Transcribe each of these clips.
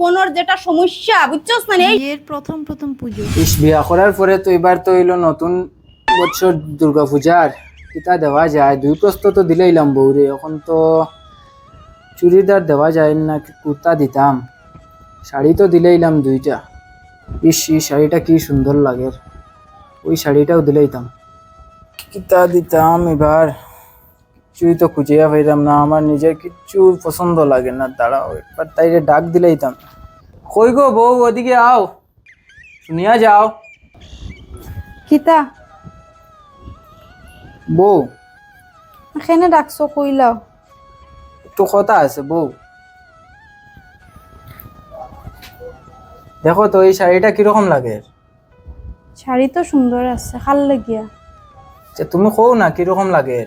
জীবনের যেটা সমস্যা বুঝছস না এই বিয়ের প্রথম প্রথম পুজো। ইস বিয়া করার পরে তো এবার তো হইল নতুন বছর দুর্গা পূজার। কিতা দেওয়া যায় দুই প্রস্ত তো দিলেইলাম বউরে এখন তো চুড়িদার দেওয়া যায় না কুর্তা দিতাম। শাড়ি তো দিলেইলাম দুইটা। ইস এই শাড়িটা কি সুন্দর লাগে। ওই শাড়িটাও দিলেইতাম কিতা দিতাম এবার। কিছুই তো খুঁজিয়া পাইতাম না আমার নিজের কিচ্ছু পছন্দ লাগে না দাঁড়াও একবার তাইরে ডাক দিলেইতাম কই গো বউ ওদিকে আও। শুনিয়া যাও। কিতা? বউ। এখানে ডাকছো কইলাও একটু কথা আছে বউ। দেখো তো এই শাড়িটা কীরকম লাগে? শাড়ি তো সুন্দর আছে ভালো লাগিয়া। যে তুমি কও না কীরকম লাগে?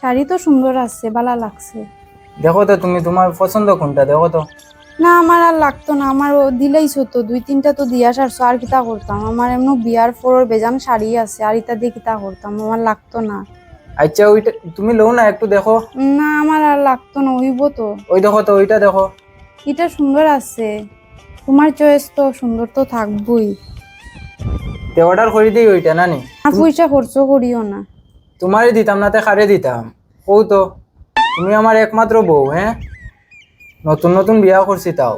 শাড়ি তো সুন্দর আছে ভালো লাগছে। দেখো তো তুমি তোমার পছন্দ কোনটা দেখো তো। না আমার আর লাগতো না আমার ও দিলেইছো তো দুই তিনটা তো দিয়া সারছো আর কিতা করতাম? আমার এমন বিয়ার ফোরের বেজান শাড়ি আছে আর ইটা দিয়ে কিতা করতাম? আমার লাগতো না। আচ্ছা ওইটা তুমি লও না একটু দেখো। না আমার আর লাগতো না হইব তো। ওই দেখো তো ওইটা দেখো। এটা সুন্দর আছে। তোমার চয়েস তো সুন্দর তো থাকবই। তে অর্ডার করে দিই ওইটা নানি? আর পয়সা খরচ করিও না। তোমারই দিতাম না তে খারে দিতাম? কও তো তুমি আমার একমাত্র বউ হ্যাঁ? নতুন নতুন বিয়া করছি তাও।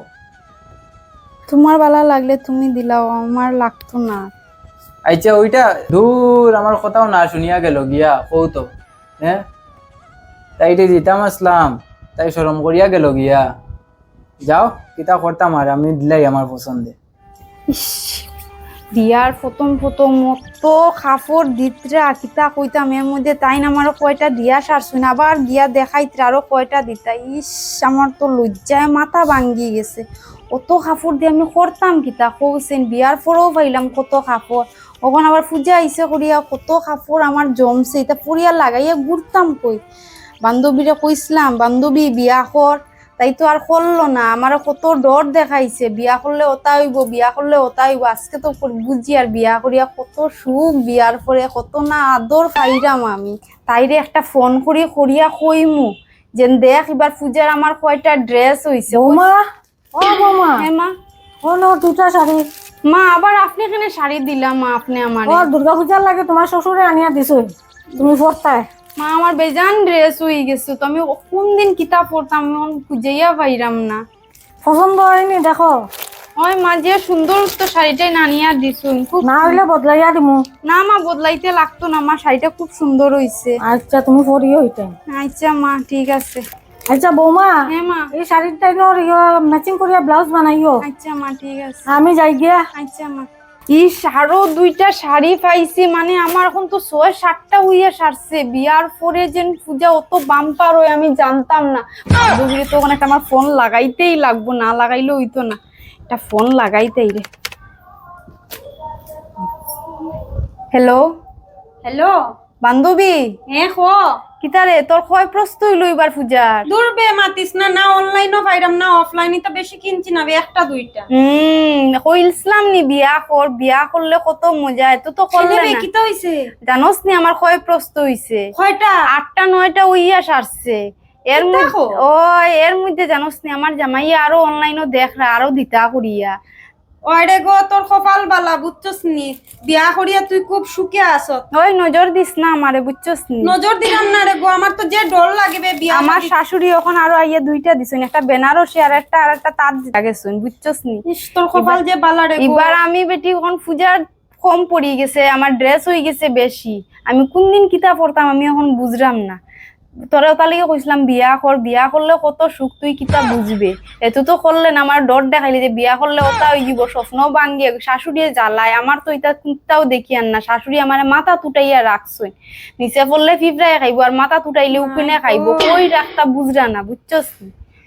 তোমার ভালো লাগলে তুমি দিলাও আমার লাগতো না। আচ্ছা ওইটা দূর আমার কথাও না শুনিয়া গেল গিয়া কৌ তো হ্যাঁ? তাই রে দিতাম আসলাম তাই সরম করিয়া গেল গিয়া। যাও কিতা করতাম আর আমি দিলাই আমার পছন্দে। ইস, বিয়ার প্রথম প্রথম মত কাপড় দিতরা কিতা কইতাম, এর মধ্যে তাই না আমারও কয়টা দিয়া সারছুন, আবার গিয়া দেখাইতে আরও কয়টা দিতা। ইস, আমার তো লজ্জায় মাথা ভাঙ্গি গেছে। অত কাপড় দিয়ে আমি করতাম কিতা? কৌছেন বিয়ার পরেও পাইলাম কত কাপড় ওখান আবার পূজা আইসে করিয়া কত কাপড় আমার জমছে। এটা পরিয়া লাগাইয়া ঘুরতাম কই। বান্ধবীরা কইছিলাম বান্ধবী বিয়া কর তাই তো আর করল না। আমার কত ডর দেখাইছে। বিয়া করলে ওটা হইব বিয়া করলে ওটা হইব। আজকে তো বুঝি আর বিয়া করিয়া কত সুখ বিয়ার পরে কত না আদর পাইরাম আমি। তাইরে একটা ফোন করি করিয়া কইমু যেন দেখ এবার পূজার আমার কয়টা ড্রেস হইছে। ও হ্যাঁ মা। ও নো দুটা শাড়ি। মা আবার আপনি এখানে শাড়ি দিলাম মা আপনি আমার। ও দুর্গা পূজার লাগে তোমার শ্বশুরে আনিয়া দিছো। তুমি পড়তায় মা আমার বেজান ড্রেস হয়ে গেছে তো আমি কোন দিন কিতাব পড়তাম খুঁজেইয়া পাইরাম না। পছন্দ হয়নি দেখো। ওই মা যে সুন্দর তো শাড়িটাই নানিয়া দিছুন খুব না হইলে বদলাইয়া দিমু। না মা বদলাইতে লাগতো না মা শাড়িটা খুব সুন্দর হইছে। আচ্ছা তুমি পরিও হইতে। আচ্ছা মা ঠিক আছে। আচ্ছা বৌমা হ্যাঁ মা। এই টাইমর ম্যাচিং করিয়া ব্লাউজ বানাইও। আচ্ছা মা ঠিক আছে। আমি যাই গিয়া। আচ্ছা মা। ইস আরও দুইটা শাড়ি পাইছি মানে আমার এখন তো ছয় সাতটা হইয়া সারছে। বিয়ার পরে যে পূজা অত বাম্পার হয় আমি জানতাম না। বান্ধবীরে তো ওখানে একটা আমার ফোন লাগাইতেই লাগবো না লাগাইলে হইতো না। একটা ফোন লাগাইতেই রে। হ্যালো হ্যালো বান্ধবী? হ্যাঁ খো কিতারে তোর? কয় প্রস্তুত হইল এবার পূজার? দূর বে মাতিস না না অনলাইনও পাইরাম না অফলাইনে তো বেশি কিনছি না বে একটা দুইটা। হুম কইলছিলাম নি বিয়া কর বিয়া করলে কত মজা এত তো করলে না। কি তো হইছে? জানোস নি আমার কয় প্রস্ত হইছে? কয়টা? আটটা নয়টা উইয়া সারছে। এর মধ্যে ও এর মধ্যে জানোস নি আমার জামাই আরও অনলাইনও দেখরা আরও দিতা করিয়া। ওরে গো তোর কপাল বালা বুঝছস নি বিয়া করিয়া তুই খুব সুখে আসত ওই নজর দিস না আমারে বুঝছস নি নজর দিলাম না রে গো আমার তো যে ডর লাগবে বিয়া আমার শাশুড়ি ওখন আরও আইয়া দুইটা দিছেন একটা বেনারসি আর একটা আর একটা তাঁত লাগেছুন বুঝছস নি তোর কপাল যে বালা রে এবার আমি বেটি ওখান পূজার কম পড়ি গেছে আমার ড্রেস হয়ে গেছে বেশি। আমি কোন দিন কিতা পড়তাম আমি এখন বুঝলাম না। তোরা তালিকে কইছিলাম, বিয়া কর, বিয়া করলে কত সুখ, তুই কিতা বুঝবে? এত তো করলেন আমার ডর দেখাইলি যে বিয়া করলে ওটা ওই যাব, স্বপ্ন ভাঙ্গে শাশুড়িয়ে জ্বালায় আমার তো এটা কুত্তাও দেখি আর না। শাশুড়ি আমার মাথা তুটাইয়া রাখছই নিচে পড়লে ফিফরাই খাইবো আর মাথা তুটাইলে উকিনে খাইবো? কই রাখটা বুঝরা না, বুঝছস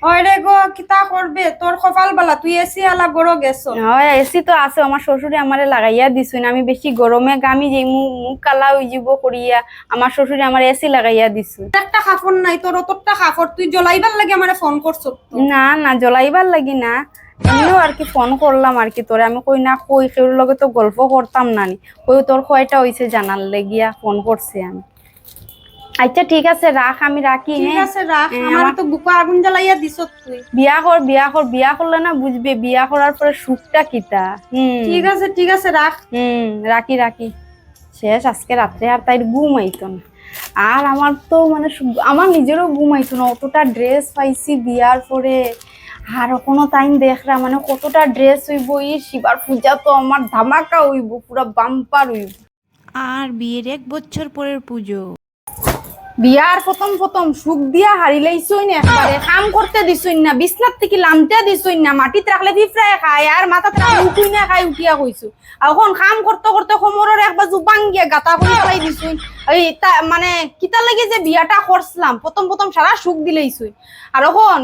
ওরে গো কিতা করবে? তোর কপাল বালা তুই এসি আলা গড়ো গেছ। হয় এসি তো আছে আমার শ্বশুরে আমারে লাগাইয়া দিছুন। আমি বেশি গরমে গামি যে মুখ কালা হয়ে যাব করিয়া আমার শ্বশুরে আমার এসি লাগাইয়া দিছুন একটা কাপড় নাই তোর অতটা কাপড় তুই জ্বলাইবার লাগে আমারে ফোন করছ না না জ্বলাইবার লাগি না। এমনিও আর কি ফোন করলাম আর কি তোরে। আমি কই না কই কেউর লগে তো গল্প করতাম না নি কই তোর কয়টা হইছে জানার লেগিয়া ফোন করছি আমি। আচ্ছা ঠিক আছে রাখ আমি রাখি ঠিক হ্যাঁ। আছে রাখ আমার আমার- তো বুকা আগুন জ্বালাইয়া দিছ তুই। বিয়া কর বিয়া কর বিয়া করলে না বুঝবে বিয়া করার পরে সুখটা কিতা হুম। ঠিক আছে ঠিক আছে রাখ। হুম রাখি রাখি। শেষ আজকে রাত্রে আর তাই ঘুম আইতো না। আর আমার তো মানে আমার নিজেরও ঘুম আইতো না অতটা ড্রেস পাইছি বিয়ার পরে। আর কোনো টাইম দেখরা মানে কতটা ড্রেস হইব ই শিবার পূজা তো আমার ধামাকা হইব পুরা বাম্পার হইব। আর বিয়ের এক বছর পরের পুজো। বিয়ার প্রথম প্রথম সুখ দিয়া হারিলেইছই না একবারে কাম করতে দিছই না বিছনার থেকে লামতে দিছই না মাটিত রাখলে পিঁপড়ায় খায় আর মাথাত রাখলে উঠুই না খাই উঠিয়া কইছো এখন কাম করতে করতে কোমরের এক বাজু বাঙ্গিয়া গাতা করে ফেলাই দিছই এই মানে কিতা লাগে যে বিয়াটা করছিলাম প্রথম প্রথম সারা সুখ দিলেইছই আর এখন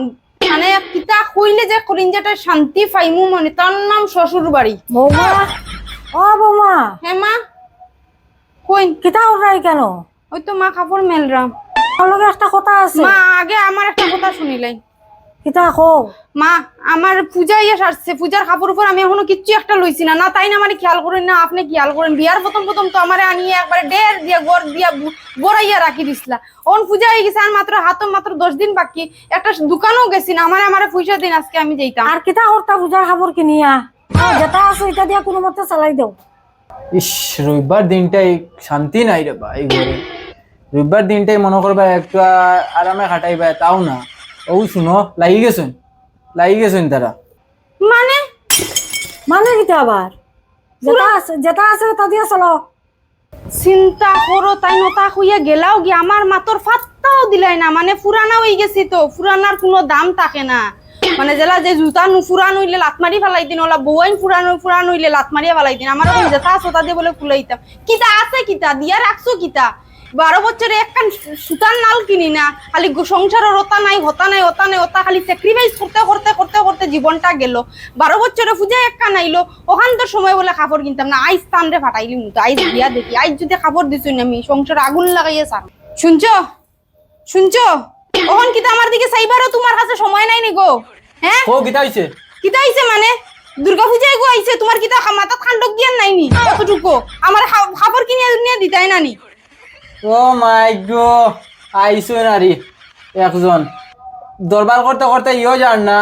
মানে কিতা কইলে যে কলিঞ্জাটা শান্তি পাইমু মানে তার নাম শ্বশুর বাড়ি বৌমা ও বৌমা। হ্যাঁ মা কইন। কিতা ওরাই কেন? ওই তো মা কাপড় মেলরাম তোর লগে একটা কথা আছে। মা আগে আমার একটা কথা শুনিলাই কিতা কো। মা আমার পূজা ইয়ে সারছে পূজার কাপড় উপর আমি এখনও কিচ্ছু একটা লইছি না। না তাই না আমার খেয়াল করেন না আপনি খেয়াল করেন। বিয়ার প্রথম প্রথম তো আমারে আনিয়ে একবারে ডের দিয়া গড় দিয়া বু- গড়াইয়া রাখি দিছিলা। ওন পূজা হয়ে গেছে আর মাত্র হাত মাত্র দশ দিন বাকি। একটা দোকানও গেছি না আমার আমার পয়সা দিন আজকে আমি যাইতাম। আর কিতা করতা পূজার খাবার কিনিয়া? যেটা আছে এটা দিয়া কোনো মতে চালাই দেও। ইস রবিবার দিনটাই শান্তি নাই রে এই ঘরে রবিবার দিনটাই মনে করবা একটু আরামে কাটাইবা তাও না। ও, শুনো, লাগি গেছেন? লাগি গেছেন তারা? মানে? মানে কিতা আবার? যেটা আছে যেটা আছে ওটা দিয়া চলো। চিন্তা করো, তাই নতা হইয়া গেলাও গিয়ে আমার মাতর ফাত্তাও দিলাই না। মানে ফুরানা হয়ে গেছি তো, ফুরানার কোনো দাম থাকে না। মানে জেলা যে জুতা নু ফুরান হইলে লাত মারি ফেলাই দিন ওলা বউয়াইন ফুরান ফুরান হইলে লাত মারিয়া ফেলাই দিন আমার যেটা আছে ওটা দিয়ে বলে ফুলাইতাম। কিতা আছে কিতা? দিয়া রাখছো কিতা? বারো বছরে একখান সুতার নাল কিনি না খালি সংসারের ওতা নাই হতা নাই ওতা নাই ওতা খালি স্যাক্রিফাইস করতে করতে করতে করতে জীবনটা গেল। বারো বছরে পূজা একখান আইলো ওখান তো সময় বলে কাপড় কিনতাম না আইস স্থান রে ফাটাইলি মুতো আইস দিয়া দেখি আইস যদি কাপড় দিছুই না আমি সংসার আগুন লাগাইয়ে সার। শুনছো? শুনছো? ওখান কিতা আমার দিকে চাইবারও তোমার কাছে সময় নাই নি গো? হ্যাঁ ও গীতা হইছে? কিতা আইছে মানে? দুর্গা পূজায় গো আইছে তোমার কিতা মাথাত খান্ডক জ্ঞান নাইনি কতটুকু আমার খা- খাবার কিনে নিয়ে দিতাই নানি ও মাই গো আইসো নারী একজন। দরবার করতে করতে ইও জান না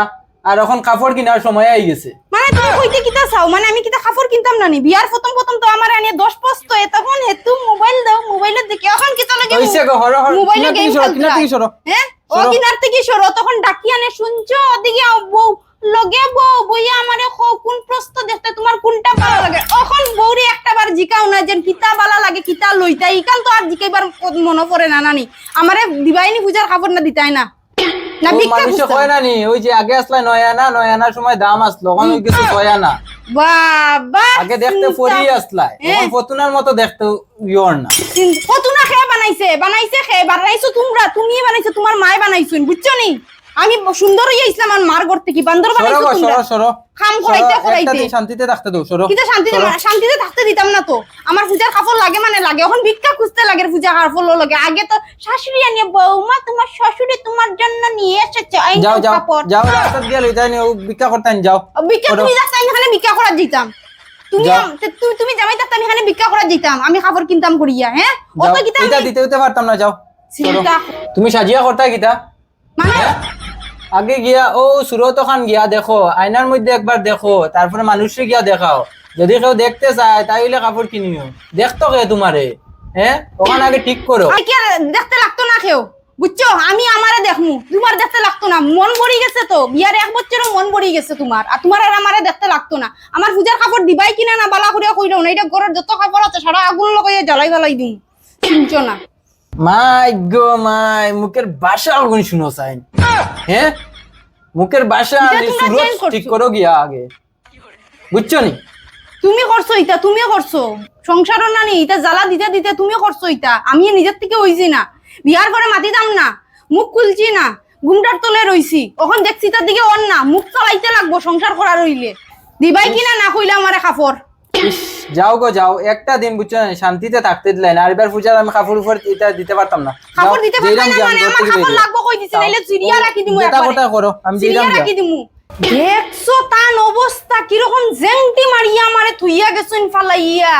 আর এখন কাপড় কেনার সময় আই গেছে। মানে তুমি কইতে কিতা চাও? মানে আমি কিতা কাপড় কিনতাম নানি বিয়ার প্রথম প্রথম তো আমার পস্ত এ তখন হেতু মোবাইল দাও মোবাইলের দিকে। এখন কিতা লাগে হইছে গো হর হর মোবাইলে গেম কিনা থেকে সরো। হ্যাঁ? ও কিনার থেকে সরো তখন ডাকি আনে শুনছো ওদিকে বউ লগে বউ বইয়া আমারে কোন প্রস্ত দেখতে তোমার কোনটা ভালো লাগে? এখন বউরে একটা বার জিকাও না যে কিতা লাগে কিতা লইতা ইকাল তো আর জিকাইবার মনে পড়ে না নানি। আমারে দিবাইনি পূজার খাবার না দিতাই না। না ভিক্ষা কয় না নি ওই যে আগে আসলে নয় আনা নয় আনার সময় দাম আসলো এখন ওই গেছে আনা। বাবা আগে দেখতে পরি আসলাই এখন। ফতুনার মতো দেখতে ইয়র না। চিন- কতুনা খেয়ে বানাইছে বানাইছে খেয়ে বানাইছো তোমরা তুমি বানাইছো তোমার মায় বানাইছো বুঝছ নি? আমি সুন্দর হইয়া ইসলাম আমার মার ঘর থেকে বান্দর বানাইছো তোমরা? সরো সরো। খাম করাইতে করাইতে শান্তিতে থাকতে দাও সরো। কিন্তু শান্তিতে শান্তিতে থাকতে দিতাম না তো। আমার পূজার কাপড় লাগে মানে লাগে। এখন ভিক্ষা খুঁজতে লাগে পূজা কাপড় লাগে। আগে তো শাশুড়ি আনিয়ে বৌমা তোমার শ্বশুরে তোমার জন্য নিয়ে এসেছে। এই যাও যাও যাও রাস্তাত গিয়ে লইতাই নি ও ভিক্ষা করতেন যাও। ভিক্ষা করো। তুমি যাচ্ছ আমি এখানে ভিক্ষা করার যেতাম তুমি তুমি- তুমি জামাই থাকতে আমি এখানে ভিক্ষা করার যেতাম আমি খাবার কিনতাম করিয়া হ্যাঁ? অত কিতা দিতে দিতে পারতাম না যাও। তুমি সাজিয়া করতা গীতা মানে আগে গিয়া ও সুরত খান গিয়া দেখো আয়নার মধ্যে একবার দেখো তারপরে মানুষে গিয়া দেখাও। যদি কেউ দেখতে চায় তাইলে কাপড় কিনিও। দেখতো কে তোমারে? হ্যাঁ ওখানে আগে ঠিক করো। আর কি আর দেখতে লাগতো না কেউ? বুঝছ? আমি আমারে দেখমু। তোমার দেখতে লাগতো না। মন ভরি গেছে তো। বিয়ার এক বছরও মন ভরি গেছে তোমার। আর তোমার আর আমারে দেখতে লাগতো না। আমার পূজার কাপড় দিবাই কিনা না বালা করিয়া কইলো না। এটা ঘরের যত কাপড় আছে সারা আগুন লগাইয়া জ্বালাই জ্বালাই দিম। শুনছো না? মাই গো মাই মুখের বাসা আগুন শুনো সাইন। হ্যাঁ? মুখের বাসা। ঠিক করো গিয়া আগে। বুঝছ নি? তুমি করছ ইটা তুমিও করছ। সংসারও না নি ইটা জ্বালা দিতে দিতে তুমিও করছ ইটা আমি নিজের থেকে হইছি না। বিয়ার করে মাতি দাম না মুখ খুলছি না ঘুমটার তলে রইছি। ওখন দেখছি তার দিকে অন না মুখ চালাইতে লাগবো সংসার করা রইলে দিবাই কিনা না কইলে আমারে কাপড় যাও গো যাও একটা দিন বুঝছ না শান্তিতে থাকতে দিলেন আর এবার পূজার আমি কাপড় উপর এটা দিতে পারতাম না কাপড় দিতে পারবে না মানে আমার কাপড়। লাগবো কই দিছি। নাইলে চিরিয়া রাখি দিমু একবারে। কথা করো আমি যেইরাম রাখি দিমু দেখছ তান অবস্থা কীরকম জেংটি মারিয়া আমারে থুইয়া গেছুন ফালাইয়া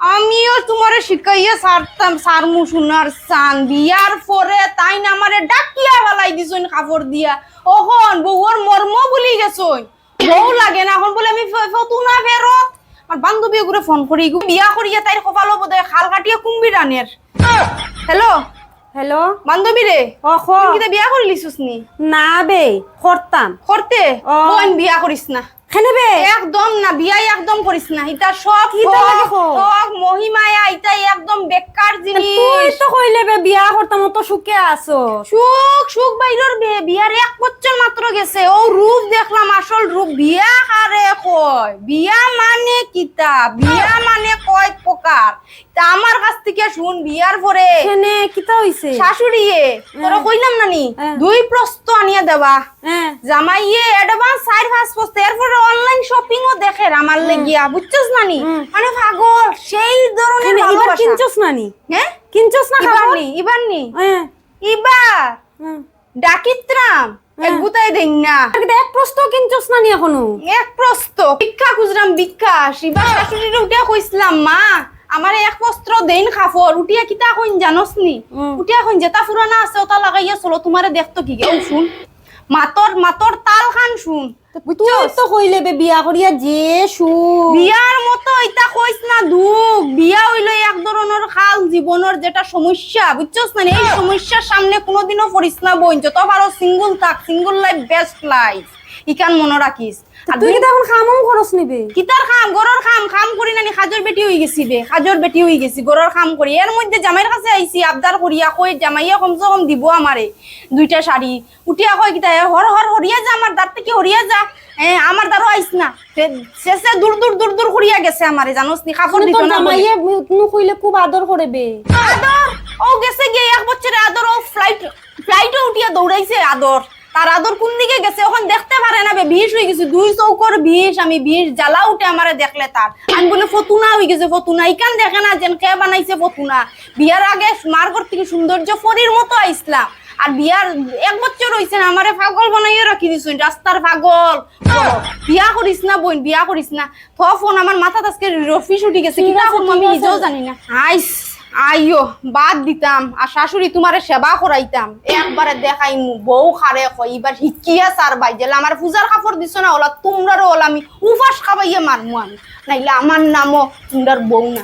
আমিও তোমারে শিখাইয়া সারতাম সারমু সোনার সান বিয়ার পরে তাই না আমারে ডাকিয়া ফেলাই দিছুন কাপড় দিয়া ওখন বউর মর্ম ভুলি গেছুন বউ লাগে না এখন বলে আমি ফতুনা ফেরত আর বান্ধবী করে ফোন করি। বিয়া করিয়া তাই কপাল হব দে খাল কাটিয়া কুম্বি রানের হ্যালো হ্যালো বান্ধবী রে ও খ তুই কিতা বিয়া করিলিস নি না বে করতাম করতে ও। বিয়া করিস না। খেনে বে একদম না বিয়াই একদম করিস না। ইটা সব কিতা লাগে ঠক, খো? ঠক, মহিমায়া ইটাই একদম বেকার তুই জিনিস। তো কইলে বে বিয়া করতাম তো সুখে আছো। সুখ সুখ বাইরের বিয়ে বিয়ার এক বছর মাত্র গেছে। ও রূপ দেখলাম আসল রূপ। বিয়া কারে কয়? বিয়া মানে কিতা? বিয়া মানে কয় প্রকার? তা আমার কাছ থেকে শুন বিয়ার পরে খেনে কিতা হইছে? শাশুড়িয়ে তোরা কইলাম নানি হ্যাঁ। দুই প্রস্ত আনিয়া দেবা। হ্যাঁ। জামাইয়ে অ্যাডভান্স সাইড ফাস পোস্ট এরপরে অনলাইন শপিং ও দেখে আমার লেগিয়া বুঝছস নানি মানে পাগল সেই ধরনের এবার কিনছস নানি হ্যাঁ? কিনছস না খাবার? নি ইবার নি। হ্যাঁ। হ্যাঁ ডাকিত্রাম এক গুতাই দেন না। এক প্রশ্ন কিনছস নানি এখনও? এক প্রস্ত ভিক্ষা খুঁজলাম ভিক্ষা। শিবা শাশুড়ির উঠিয়া কইছিলাম মা আমার এক বস্ত্র দেন খাফর উঠিয়া কিতা কইন জানস নি। উঠিয়া কইন যেটা পুরানা আছে ওটা লাগাইয়া চলো তোমারে দেখতো কি গে? ও শুন? মাতর মাতর তাল খান শুন তুই তো কইলে বে বিয়া করিয়া যে সু বিয়ার মতো এটা কইস না দুঃখ। বিয়া হইল এক ধরনের খাল জীবনের যেটা সমস্যা বুঝছস? না এই সমস্যার সামনে কোনোদিনও পড়িস না বোন যত পারো সিঙ্গল থাক সিঙ্গল লাইফ বেস্ট লাইফ ইকান মনে রাখিস তুই কি এখন খামও খরচ নিবে? কিতার খাম গরর খাম খাম করি নানি খাজর বেটি হয়ে গেছি বে খাজর বেটি হয়ে গেছি গরর খাম করি এর মধ্যে জামাইয়ের কাছে আইছি আবদার করিয়া কই জামাইয়া কমসে কম দিব আমারে দুইটা শাড়ি। উঠিয়া কই কিতা হর হর হরিয়া যা আমার দাঁত থেকে হরিয়া যা। আমার দ্বারও আইস না। শেষে দূর দূর দূর দূর করিয়া গেছে আমারে জানোস নি? কাপড় দিত তোর না। জামাইয়ে নু কইলে খুব আদর করে বে। আদর ও গেছে গিয়ে এক বছরে আদর ও ফ্লাইট ফ্লাইটে উঠিয়া দৌড়াইছে আদর তার আদর কোন দিকে গেছে? এখন দেখতে পারে না বিষ হয়ে গেছে। দুই চৌকর বিষ, আমি বিষ জ্বালা উঠে আমারে দেখলে তার। আমি বলে, ফতুনা হয়ে গেছে, ফতুনা। ইকান দেখে না যেন কে বানাইছে ফতুনা। বিয়ার আগে মার ঘর থেকে সৌন্দর্য ফরির মতো আইসলাম। আর বিয়ার এক বছর হইছে না, আমারে পাগল বানাইয়া রাখি দিছ। রাস্তার পাগল। বিয়া করিস না বোন, বিয়া করিস না। থ ফোন আমার মাথা আজকে রফিস উঠি গেছে ঠিক আমি নিজেও জানি না। আইস। আইও বাদ দিতাম আর শাশুড়ি তোমারে সেবা করাইতাম। একবারে দেখাই বউ খারে কইবার হিকিয়া সার বাই জেলে আমার পূজার কাপড় দিছ না ওলা, তোমরারও ওলা, আমি উপাস খাবাইয়ে মারমু আমি। নাইলে আমার নামও তোমরার বউ না।